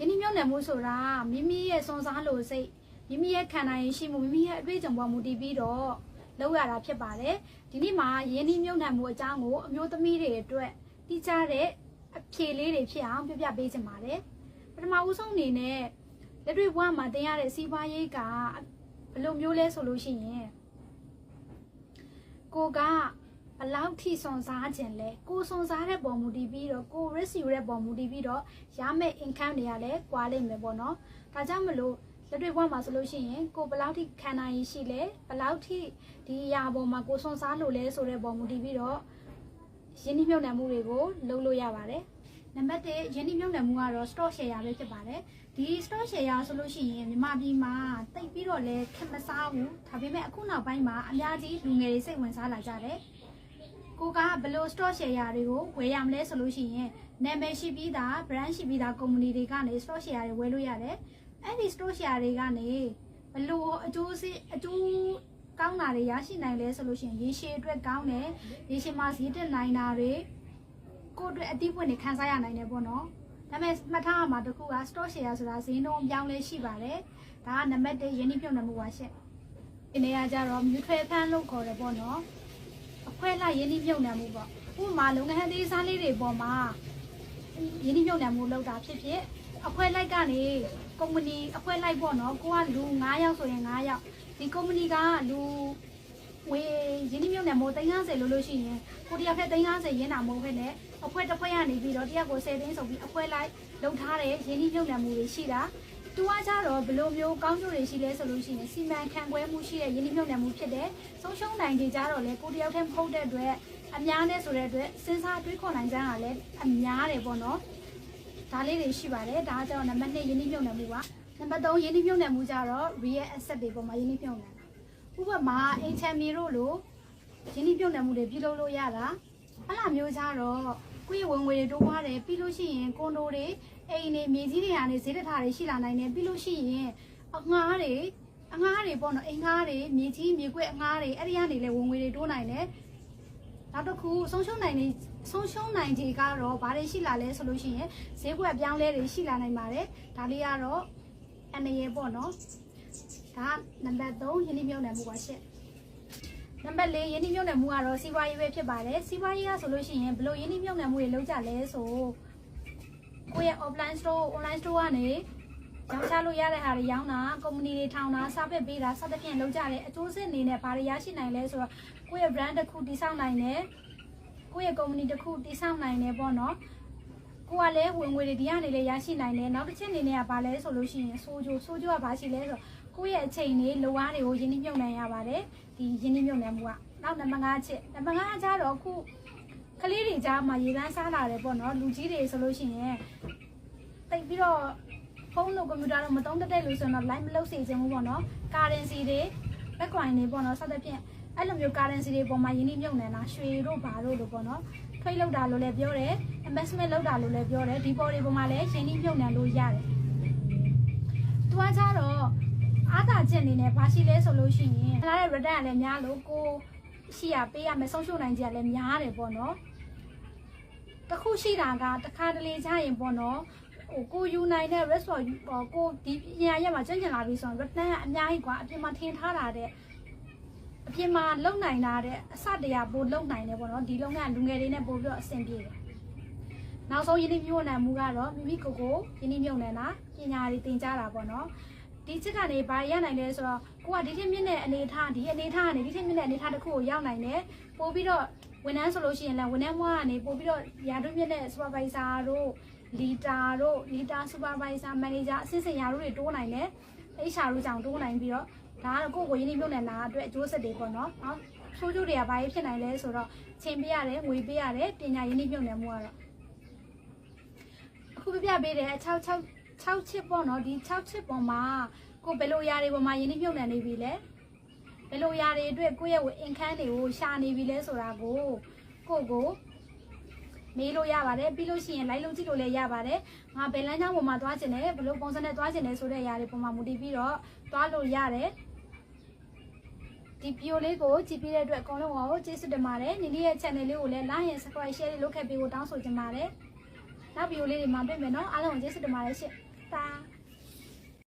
ယင်းနှမြုပ်နှံမှုဆိုတာမိမိရဲ့စွန်စားလို့စိတ်မိမိရဲ့ခံနိုင်ရည်ရှိမှုမိမိရဲ့အတွေ့အကြုံပေါ်မူတည်ပြီးတော့လောက်ရတာဖြစ်ပါတယ်ဒီနေ့မှာယင်းနှမြုပ်နှံမှုအကြောင်းကိုအမျိုးသမီးတွေအတွက်တိကျတဲ့အဖြေလေးတွေဖြစ်အောင်ပြပြပေးချင်ပါတယ်ပထမဦးဆုံးအနေနဲ့လက်တွေ့ဘဝမှာတင်ရတဲ့စီးပွားရေးကဘယ်လိုမျိုးလဲဆိုလို့ရှိရင်ကိုက ဘလောက်ထိစွန်စားခြင်းလဲကိုစွန်စားတဲ့ပုံမူတည်ပြီးတော့ကို risk ယူတဲ့ပုံမူတည်ပြီးတော့ရမယ့် income တွေကလည်းကွာလိမ့်မယ်ပေါ့နော်ဒါကြောင့်မလို့လက်တွေ့ဘဝမှာဆိုလို့ရှိရင်ကိုဘလောက်ထိခံနိုင်ရည်ရှိလဲဘလောက်ထိဒီအရာပေါ်မှာကိုစွန်စားလို့လဲဆိုတဲ့ပုံမူတည်ပြီးတော့ရင်းနှီးမြှုပ်နှံမှုတွေကိုလုပ်လို့ရပါတယ်နံပါတ်1ရင်းနှီးမြှုပ်နှံမှုကတော့ stock share ပဲဖြစ်ပါတယ်ဒီ stock share ဆိုလို့ရှိရင်မြန်မာပြည်မှာတိတ်ပြီးတော့လဲခက်မစားဘူးဒါပေမဲ့အခုနောက်ပိုင်းမှာအများကြီးလူငယ်တွေစိတ်ဝင်စားလာကြတယ် ကိုကဘယ်လို stock share တွေကိုဝယ်ရမလဲဆိုလို့ရှိရင်နာမည်ရှိပြီးသား brand ရှိပြီးသား company တွေကနေ stock share တွေဝယ်လို့ရတယ်အဲ့ဒီ stock share တွေကနေဘယ်လိုအကျိုးစီအကျိုးကောင်းတာတွေရရှိနိုင်လဲဆိုလို့ရှိရင်ရေရှည်အတွက်ကောင်းတယ်ရေရှည်မှာဈေးတက်နိုင်တာတွေကိုယ့်အတွက်အတိအပွင့်တွေခံစားရနိုင်တယ်ပေါ့နော်ဒါပေမဲ့မှတ်ထားရမှာတစ်ခုက stock share ဆိုတာဈေးနှုန်းပြောင်းလဲရှိပါတယ်ဒါကနံပါတ်1ရင်းနှီးမြှုပ်နှံမှုပါရှင့်ဒီနေရာကျတော့ mutual fund လို့ခေါ်တယ်ပေါ့နော်အခွဲလိုက် ရင်းနှီးမြှုပ်နှံမှုပေါ့ဥပမာလုပ်ငန်းသေးစားလေးတွေပေါ်မှာရင်းနှီးမြှုပ်နှံမှုလုပ်တာဖြစ်ဖြစ်အခွဲလိုက်ကနေကုမ္ပဏီအခွဲလိုက်ပေါ့နော်ကိုကလူ9ယောက်ဆိုရင်9ယောက်ဒီကုမ္ပဏီကလူဝေရင်းနှီးမြှုပ်နှံမှု350လို့လို့ရှိရင်ကိုတယောက်ထက်350ရင်းတာမဟုတ်ဘဲနဲ့အဖွဲတစ်ဖွဲရနေပြီးတော့တယောက်ကို10သိန်းဆိုပြီးအဖွဲလိုက်လုံထားတဲ့ရင်းနှီးမြှုပ်နှံမှုတွေရှိတာ သူကကြတော့ဘယ်လိုမျိုးကောင်းကျိုးတွေရှိလဲဆိုလို့ရှိရင်စီမံခန့်ခွဲမှုရှိတဲ့ရင်းနှီးမြှုပ်နှံမှုဖြစ်တဲ့ဆုံးရှုံးနိုင်တွေကြတော့လေကိုတယောက်တည်းမဟုတ်တဲ့အတွက်အများနဲ့ဆိုတဲ့အတွက်စဉ်းစားတွေးခေါ်နိုင်ကြတာလည်းအများတယ်ပေါ့နော်ဒါလေးတွေရှိပါတယ်ဒါကကျတော့နံပါတ်2ရင်းနှီးမြှုပ်နှံမှုပါနံပါတ်3ရင်းနှီးမြှုပ်နှံမှုကြတော့ real asset တွေပေါ်မှာရင်းနှီးမြှုပ်နှံတာဥပမာအိမ်ချမ်းမီတို့လိုရင်းနှီးမြှုပ်နှံမှုတွေပြုလုပ်လို့ရတာအဲ့လိုမျိုးကြတော့ ကိုယ့်ရဲ့ဝင်ငွေတွေတိုးပွားတယ်ပြီးလို့ရှိရင်ကွန်ဒိုတွေအိမ်တွေမြေကြီးတွေဟာနေဈေးတက်တာတွေရှိလာနိုင်တယ်ပြီးလို့ရှိရင်အငှားတွေအငှားတွေပေါ့နော်အိမ်ငှားတွေမြေကြီးမြေကွက်အငှားတွေအဲ့ဒီကနေလည်းဝင်ငွေတွေတိုးနိုင်တယ်နောက်တစ်ခုဆုံးရှုံးနိုင်နေဆုံးရှုံးနိုင်ခြေကတော့ဘာတွေရှိလာလဲဆိုလို့ရှိရင်ဈေးကွက်ပြောင်းလဲတွေရှိလာနိုင်ပါတယ်ဒါလေးကတော့အနေရပေါ့နော်ဒါနံပါတ်3ရင်းနှီးမြှုပ်နှံမှုပါရှင့် နံပါတ်4ရင်းနှီးမြှုပ်နှံမှုကတော့စီးပွားရေးပဲဖြစ်ပါတယ်စီးပွားရေးကဆိုလို့ရှိရင်ဘယ်လိုရင်းနှီးမြှုပ်နှံမှုတွေလုပ်ကြလဲဆိုကိုယ့်ရဲ့ offline store online store ကနေရောင်းချလို့ရတဲ့ဟာတွေရောင်းတာကုမ္ပဏီတွေထောင်တာစာပစ်ပေးတာစသဖြင့်လုပ်ကြတယ်အကျိုးစစ်အနေနဲ့ဘာတွေရရှိနိုင်လဲဆိုတော့ကိုယ့်ရဲ့ brand တစ်ခုတည်ဆောက်နိုင်တယ်ကိုယ့်ရဲ့ company တစ်ခုတည်ဆောက်နိုင်တယ်ပေါ့နော်ကိုကလည်းဝင်ငွေတွေဒီကနေလည်းရရှိနိုင်တယ်နောက်တစ်ချက်အနေနဲ့ကဘာလဲဆိုလို့ရှိရင်စိုးကြိုးစိုးကြိုးကဘာရှိလဲဆိုတော့ ကိုယ့်ရဲ့အချိန်တွေလိုအားတွေကိုရင်းနှီးမြှုပ်နှံရပါတယ်ဒီရင်းနှီးမြှုပ်နှံမှုကနောက်နံပါတ်5ချက်နံပါတ်5ကျတော့ခုကလေးတွေကြားမှာရေတန်းစားလာတယ်ပေါ့နော်လူကြီးတွေဆိုလို့ရှိရင်တိတ်ပြီးတော့ဖုန်းလို့ကွန်ပျူတာတော့မသုံးတတ်တဲ့လူဆိုရင်တော့ line မလုပ်စေချင်ဘူးပေါ့နော် currency တွေ backcoin တွေပေါ့နော်စသဖြင့်အဲ့လိုမျိုး currency တွေပေါ်မှာယင်းနှိမ့်မြုပ်နေတာရွှေတို့ဘာတို့လို့ပေါ့နော်ထွေးလောက်တာလို့လည်းပြောတယ် investment လောက်တာလို့လည်းပြောတယ်ဒီပေါ်တွေပေါ်မှာလည်းယင်းနှိမ့်မြုပ်နေလို့ရတယ်သူကကြတော့ အားသာချက်အနေနဲ့ဘာရှိလဲဆိုလို့ရှိရင်ခလာတဲ့ return ကလည်းများလို့ကိုရှိရပေးရမယ်ဆုံးရှုံးနိုင်ကြလည်းများတယ်ပေါ့နော်တခုရှိတာကတခါတလေကြရင်ပေါ့နော်ဟိုကိုယူနိုင်တဲ့ restaurant ကိုဒီပညာရက်မှာကျင့်ကြံလာပြီဆိုရင် return ကအများကြီးกว่าအပြင်မှာထင်ထားတာတဲ့အပြင်မှာလုံနိုင်တာတဲ့အစတရာပိုလုံနိုင်တယ်ပေါ့နော်ဒီလုံကလူငယ်တွေနဲ့ပို့ပြီးတော့အဆင်ပြေတယ်နောက်ဆုံးယင်းနှမြုံနှံမှုကတော့မိမိကိုယ်ကိုယင်းနှမြုံနှံတာပညာတွေသင်ကြားတာပေါ့နော် ဒီချက်ကနေဘာရနိုင်လဲဆိုတော့ကိုကဒီထက်မြင့်တဲ့အနေထားဒီအနေထားကနေဒီထက်မြင့်တဲ့အနေထားတစ်ခုကိုရောက်နိုင်တယ်ပို့ပြီးတော့ဝန်ထမ်းဆိုလို့ရှိရင်လည်းဝန်ထမ်းဘွားကနေပို့ပြီးတော့ရာထူးမြင့်တဲ့ supervisor တို့ leader တို့ leader supervisor manager အဆင့်ဆင့်ရာထူးတွေတိုးနိုင်တယ် HR တို့ကြောင့်တိုးနိုင်ပြီးတော့ဒါကတော့ကိုယ့်ကိုရင်းနှီးမြှုပ်နှံတာအတွက်အကျိုးဆက်တွေပေါ့နော်။နော်ဆိုးကျိုးတွေကဘာဖြစ်နိုင်လဲဆိုတော့ချိန်ပေးရတယ်ငွေပေးရတယ်ပညာရင်းနှီးမြှုပ်နှံမှုကတော့အခုပြပြပေးတယ်6 6 6ချစ်ပေါ့နော်ဒီ6ချစ်ပေါ်မှာ ကိုဘယ်လိုຢာတွေပေါ်မှာရင်းနှီးမြှုပ်နှံနေပြီလဲဘယ်လိုຢာတွေအတွက်ကိုယ့်ရဲ့အင်ခန်းတွေကိုရှာနေပြီလဲဆိုတာကိုကိုကိုမေးလို့ရပါတယ်ပြီးလို့ရှိရင် live လုပ်ကြည့်လို့လည်းရပါတယ်ငါဘယ်လမ်းကြောင်းပေါ်မှာသွားကျင်လဲဘယ်လိုပုံစံနဲ့သွားကျင်လဲဆိုတဲ့အရာတွေပေါ်မှာမူတည်ပြီးတော့သွားလို့ရတယ်ဒီဗီဒီယိုလေးကိုကြည့်ပြီးတဲ့အတွက်အကုန်လုံးကိုကျေးဇူးတင်ပါတယ်ညီလေးရဲ့ channel လေးကိုလည်း like and subscribe share လုပ်ခဲ့ပေးဖို့တောင်းဆိုချင်ပါတယ်နောက်ဗီဒီယိုလေးတွေမှာတွေ့မယ်နော်အားလုံးကိုကျေးဇူးတင်ပါတယ်ရှင့်တာ